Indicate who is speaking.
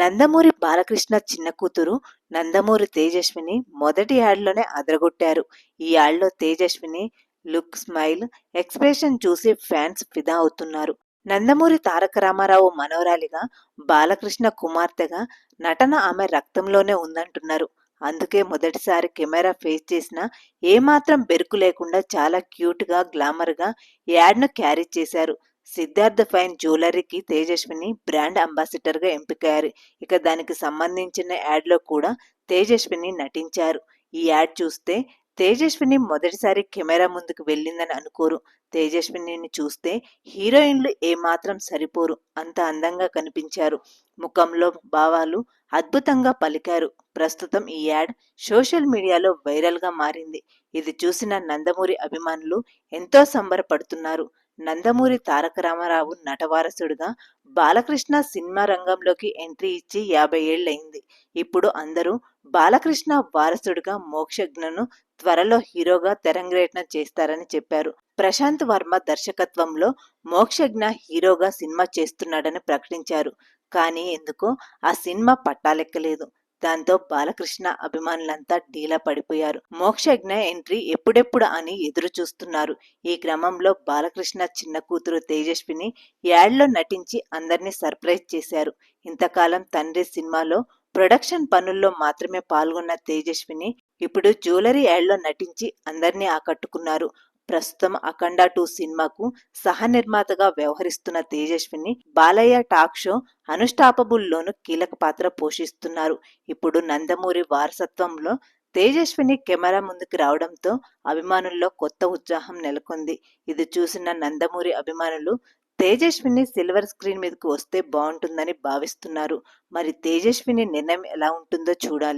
Speaker 1: నందమూరి బాలకృష్ణ చిన్న కూతురు నందమూరి తేజస్విని మొదటి యాడ్లోనే అదరగొట్టారు. ఈ యాడ్లో తేజస్విని లుక్ స్మైల్ ఎక్స్ప్రెషన్ చూసి ఫ్యాన్స్ ఫిదా అవుతున్నారు. నందమూరి తారక రామారావు మనవరాలిగా బాలకృష్ణ కుమార్తెగా నటన ఆమె రక్తంలోనే ఉందంటున్నారు. అందుకే మొదటిసారి కెమెరా ఫేస్ చేసిన ఏమాత్రం బెరుకు లేకుండా చాలా క్యూట్గా గ్లామర్గా యాడ్ను క్యారీ చేశారు. సిద్ధార్థ ఫైన్ జ్యువెలరీకి తేజస్విని బ్రాండ్ అంబాసిడర్గా ఎంపికయ్యారు. ఇక దానికి సంబంధించిన యాడ్లో కూడా తేజస్విని నటించారు. ఈ యాడ్ చూస్తే తేజస్విని మొదటిసారి కెమెరా ముందుకు వెళ్ళిందని అనుకోరు. తేజస్వినిని చూస్తే హీరోయిన్లు ఏమాత్రం సరిపోరు అంత అందంగా కనిపించారు. ముఖంలో భావాలు అద్భుతంగా పలికారు. ప్రస్తుతం ఈ యాడ్ సోషల్ మీడియాలో వైరల్గా మారింది. ఇది చూసిన నందమూరి అభిమానులు ఎంతో సంబరపడుతున్నారు. నందమూరి తారక రామారావు నటవారసుడుగా బాలకృష్ణ సినిమా రంగంలోకి ఎంట్రీ ఇచ్చి యాభై ఏళ్ళయింది. ఇప్పుడు అందరూ బాలకృష్ణ వారసుడుగా మోక్షజ్ఞను త్వరలో హీరోగా తెరంగేట్న చేస్తారని చెప్పారు. ప్రశాంత్ వర్మ దర్శకత్వంలో మోక్షజ్ఞ హీరోగా సినిమా చేస్తున్నాడని ప్రకటించారు. కానీ ఎందుకో ఆ సినిమా పట్టాలెక్కలేదు. దాంతో బాలకృష్ణ అభిమానులంతా డీలా పడిపోయారు. మోక్షజ్ఞ ఎంట్రీ ఎప్పుడెప్పుడు అని ఎదురు చూస్తున్నారు ఈ క్రమంలో బాలకృష్ణ చిన్న కూతురు తేజస్విని యాడ్లో నటించి అందరినీ సర్ప్రైజ్ చేశారు. ఇంతకాలం తండ్రి సినిమాలో ప్రొడక్షన్ పనుల్లో మాత్రమే పాల్గొన్న తేజస్విని ఇప్పుడు జ్యువెలరీ యాడ్లో నటించి అందరినీ ఆకట్టుకున్నారు. ప్రస్తుతం అఖండ టూ సినిమాకు సహ నిర్మాతగా వ్యవహరిస్తున్న తేజస్విని బాలయ్య టాక్ షో అనుష్టాపబుల్లోనూ కీలక పాత్ర పోషిస్తున్నారు. ఇప్పుడు నందమూరి వారసత్వంలో తేజస్విని కెమెరా ముందుకు రావడంతో అభిమానుల్లో కొత్త ఉత్సాహం నెలకొంది. ఇది చూసిన నందమూరి అభిమానులు తేజస్విని సిల్వర్ స్క్రీన్ మీదకు వస్తే బాగుంటుందని భావిస్తున్నారు. మరి తేజస్విని నిర్ణయం ఎలా ఉంటుందో చూడాలి.